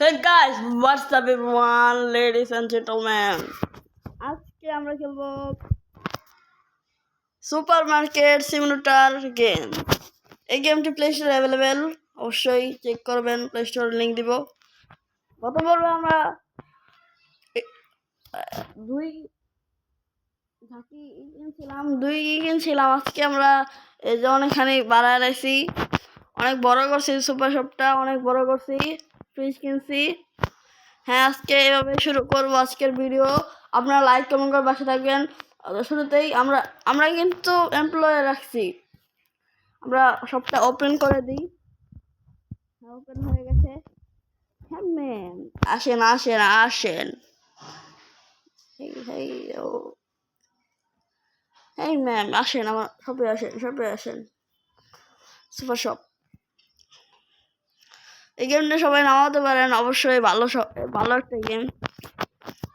Hey guys, what's up everyone, ladies and gentlemen? আজকে আমরা খেলব সুপার মার্কেট সিমুলেটার গেম এই গেমটি প্লে স্টোরে অ্যাভেলেবেল অবশ্যই চেক করবেন প্লে স্টোর লিঙ্ক দিব। গত পর্বে আমরা দুই ঝাঁকি কিনছিলাম দুই কিনছিলাম আজকে আমরা এই যে অনেকখানি বাড়ায় রাখছি। অনেক বড় করছি সুপার শপটা অনেক বড় করছি। ফ্রিজ কিনছি হ্যাঁ আজকে এভাবে শুরু করব আজকের ভিডিও আপনারা লাইক কমেন্ট করে বাসা থাকবেন। শুরুতেই আমরা আমরা কিন্তু এমপ্লয় রাখছি। আমরা সবটা ওপেন করে দিই। হ্যাঁ ওপেন হয়ে গেছে। হ্যাঁ ম্যাম আসেন আসেন আসেন। এই ম্যাম আসেন, আমার সবে আসেন সবে আসেন। সুপার শপ এই গেমটা সবাই নামাতে পারেন। অবশ্যই ভালো ভালো একটা গেম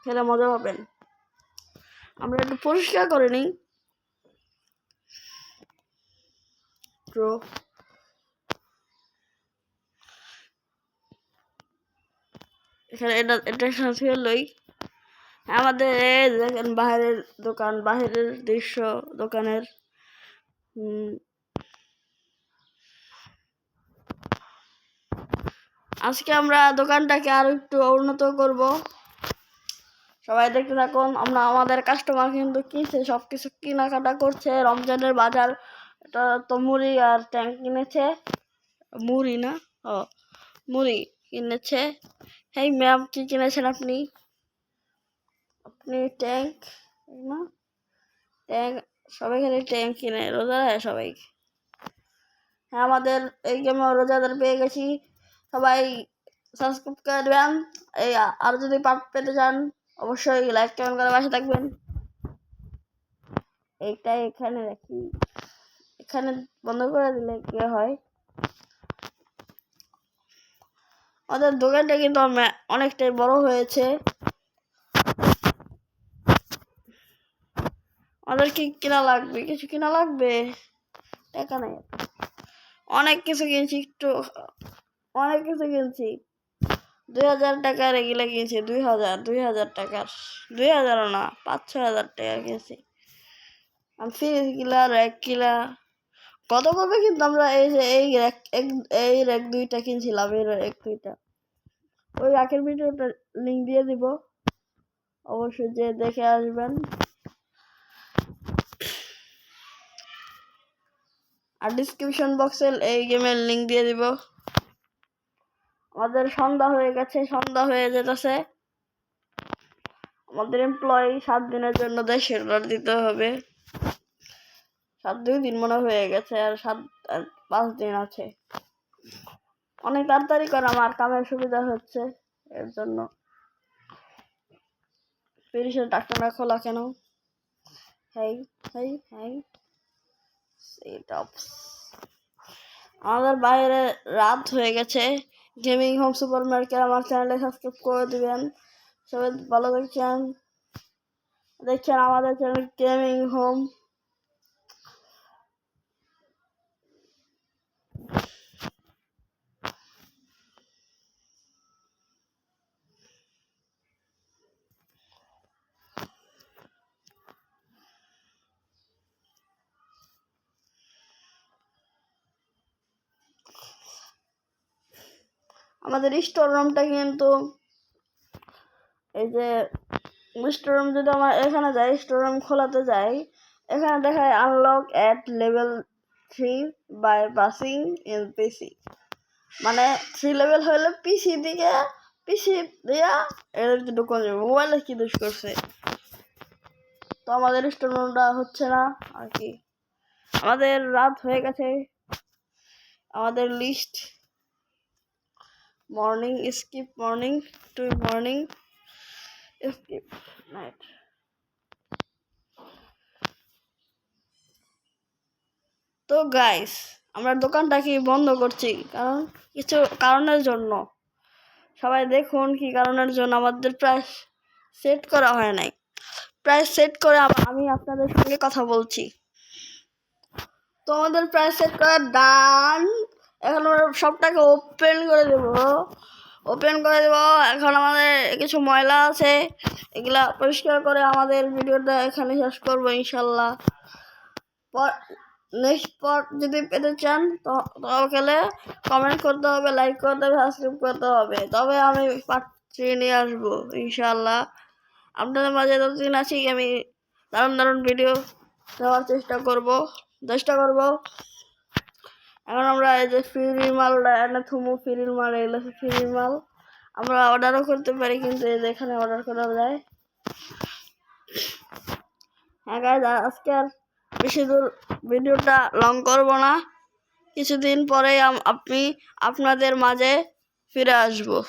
খেলে মজা পাবেন। আমরা একটু পরিষ্কার করে নিই. এখানে এটা এটা লই। আমাদের দেখেন, বাইরের দোকান, বাইরের দৃশ্য, দোকানের আজকে আমরা দোকানটাকে আরও একটু উন্নত করব। সবাই দেখতে থাকুন, আমরা আমাদের কাস্টমার কিন্তু কিনছে সব কিছু কেনাকাটা করছে, রমজানের বাজার, এটা তো মুড়ি আর ট্যাঙ্ক কিনেছে। মুড়ি না? ও, মুড়ি কিনেছে। হেই ম্যাম, কি কিনেছেন আপনি? আপনি ট্যাঙ্ক না? ট্যাঙ্ক সবাই খালি ট্যাঙ্ক কিনে, রোজা হয় সবাই। হ্যাঁ আমাদের এই গেমে রোজাদার পেয়ে গেছি। সবাই সাবস্ক্রাইব করে দেবেন। এই, আ- আর যদি পার্ট পেতে চান, অবশ্যই লাইক কমেন্ট করে পাশে থাকবেন। এইটা এখানে রাখি। এখানে বন্ধ করে দিলে কি হয়? আমাদের দোকানটা কিন্তু অনেকটাই বড় হয়েছে। আমাদের কি কেনা লাগবে? কিছু কেনা লাগবে? টাকা নেই। অনেক কিছু কিনছি, একটু অনেক কিছু কিনছি। দুই হাজার টাকার এগুলো কিনছি, দুই হাজার দুই হাজার টাকার দুই হাজারও না পাঁচ ছ হাজার টাকা কিনছি। আর ফ্রিজ কিলা র্যাক কিলা কত কবে কিন্তু আমরা এই যে, এই র্যাক এক- এই র্যাক দুইটা কিনছিলাম, এই র্যাক দুইটা। ওই র্যাকের ভিডিওটা লিঙ্ক দিয়ে দিব। অবশ্যই যে দেখে আসবেন। আর ডিসক্রিপশন বক্সে এই গেমের লিঙ্ক দিয়ে দিব। আমাদের সন্ধ্যা হয়ে গেছে, সন্ধ্যা হয়ে যেতেছে। আমাদের এমপ্লয়ি সাত দিনের জন্য দেশের অর্ডার দিতে হবে। সাত দুই দিন মনে হয়ে গেছে, আর সাত পাঁচ দিন আছে। অনেক তাড়াতাড়ি করে আমার কামের সুবিধা হচ্ছে, এর জন্য। তিরিশের ডাক্তারটা খোলা কেন? হেই হেই হেই। সেটআপস আমাদের বাইরে রাত হয়ে গেছে। গেমিং হোম সুপার মার্কেট আমার চ্যানেলে সাবস্ক্রাইব করে দিবেন। সবাই ভালো দেখছেন দেখছেন আমাদের চ্যানেল গেমিং হোম আমাদের স্টোর রুমটা কিন্তু এই যে স্টোর রুম যদি আমার এখানে যাই স্টোর রুম খোলাতে যাই, এখানে দেখায় unlock at level three by passing in PC মানে থ্রি লেভেল হলে পিসি দিকে পিসি দিয়া ঢুকানো যাবে। মোবাইলে কি দোষ করছে? তো আমাদের স্টোর রুমটা হচ্ছে না আর কি। আমাদের রাত হয়ে গেছে। আমাদের list morning skip, morning to morning skip night. তো গাইস আমরা দোকানটা কি বন্ধ করছি? কারণ কিছু কারণের জন্য। সবাই দেখুন কি কারণের জন্য আমাদের প্রাইস সেট করা হয় নাই। প্রাইস সেট করে আমি আপনাদের সঙ্গে কথা বলছি। তো আমাদের প্রাইস সেট করা ডান এখন আমরা সবটাকে ওপেন করে দেবো। ওপেন করে দেবো। এখন আমাদের কিছু ময়লা আছে। এগুলা পরিষ্কার করে আমাদের ভিডিওটা এখানে শেষ করব ইনশাল্লাহ। নেক্সট পার্ট যদি পেতে চান তাহলে কমেন্ট করতে হবে লাইক করতে হবে সাবস্ক্রাইব করতে হবে। তবে আমি পার্ট থ্রি নিয়ে আসব ইনশাল্লাহ। আপনাদের মাঝে যতদিন আছি, আমি দারুণ দারুণ ভিডিও দেওয়ার চেষ্টা করব চেষ্টা করব। এখন আমরা এই যে ফিরির মাল, এনে থুমু ফিরির মাল এগুলো ফিরির মাল। আমরা অর্ডারও করতে পারি, কিন্তু এই যে এখানে অর্ডার করা যায়। হ্যাঁ গাইজ আজকে আর বেশি দূর ভিডিওটা লং করব না। কিছুদিন আম- আপনি আপনাদের মাঝে ফিরে আসব।